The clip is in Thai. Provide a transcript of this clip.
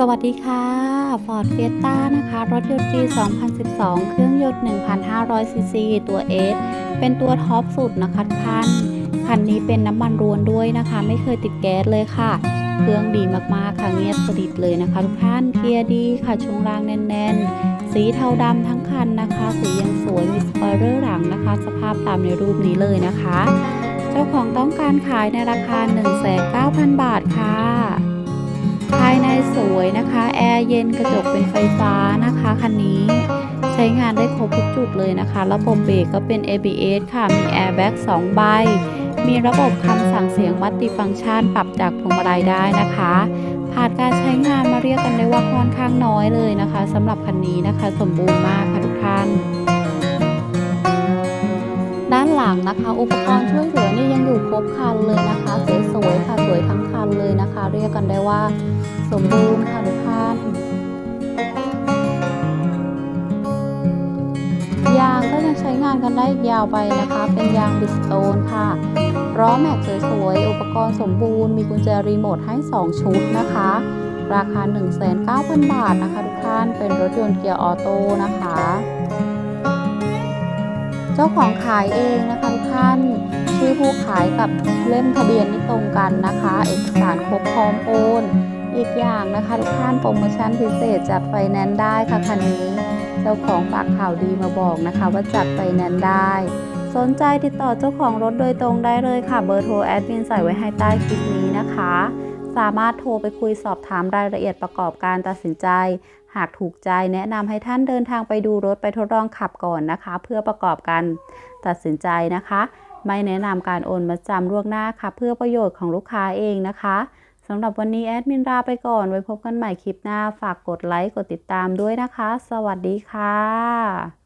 สวัสดีค่ะ Ford Fiesta นะคะ รถยนต์ปี 2012 เครื่องยนต์ 1,500 ซีซี ตัว S เป็นตัวท็อปสุดนะคะทุกท่านคันนี้เป็นน้ำมันรวนด้วยนะคะ ไม่เคยติดแก๊สเลยค่ะ เครื่องดีมากๆ ค่ะ เงียบสนิทเลยนะคะ ทุกท่าน เกียร์ดีค่ะ ช่วงล่างแน่น ๆ สีเทาดำทั้งคันนะคะ สียังสวย มีสปอยเลอร์หลังนะคะ สภาพตามในรูปนี้เลยนะคะ เจ้าของต้องการขายในราคา 19,000 บาทค่ะ ภายในสวยนะคะ แอร์เย็นกระจกเป็นไฟฟ้านะคะคันนี้ใช้งานได้ครบทุกจุดเลยนะคะ ระบบเบรกก็เป็น ABS ค่ะ มีแอร์แบ็ก2ใบ มีระบบคำสั่งเสียงมัลติฟังก์ชันปรับจากพวงมาลัยได้นะคะผ่านการใช้งานมาเรียกกันได้ว่าค่อนข้างน้อยเลยนะคะสำหรับคันนี้นะคะ สมบูรณ์มากค่ะทุกท่าน ด้านหลังนะคะ อุปกรณ์ช่วยเหลือนี่ บคันเลยนะคะสวยๆค่ะสวยทั้งคันเลยนะคะ เรียกกันได้ว่า สมบูรณ์ค่ะทุกท่านยางก็ยังใช้งานกันได้อีกยาวไปนะคะ เป็นยางบิสโตนค่ะล้อแม็กสวยๆ อุปกรณ์สมบูรณ์ มีกุญแจรีโมทให้ 2 ชุดนะคะ ราคา 1,900 0 บาทนะคะทุกท่าน เป็นรถยนต์เกียร์ออโต้นะคะ เจ้าของขายเองนะคะทุกท่านชื่อผู้ขายกับเล่มทะเบียนนี่ตรงกันนะคะ เอกสารครบพร้อมโอน อีกอย่างนะคะทุกท่านโปรโมชั่นพิเศษจัดไฟแนนซ์ได้ค่ะคันนี้ เจ้าของฝากข่าวดีมาบอกนะคะ ว่าจัดไฟแนนซ์ได้ สนใจติดต่อเจ้าของรถโดยตรงได้เลยค่ะ เบอร์โทรแอดมินใส่ไว้ให้ใต้คลิปนี้นะคะ สามารถโทรไปคุยสอบถามรายละเอียดประกอบการตัดสินใจ หากถูกใจแนะนำให้ท่านเดินทางไปดูรถไปทดลองขับก่อนนะคะ เพื่อประกอบการตัดสินใจนะคะ ไม่แนะนำการโอนมาจำล่วงหน้าค่ะ เพื่อประโยชน์ของลูกค้าเองนะคะสำหรับวันนี้แอดมินลาไปก่อน ไว้พบกันใหม่คลิปหน้า ฝากกดไลค์ กดติดตามด้วยนะคะ สวัสดีค่ะ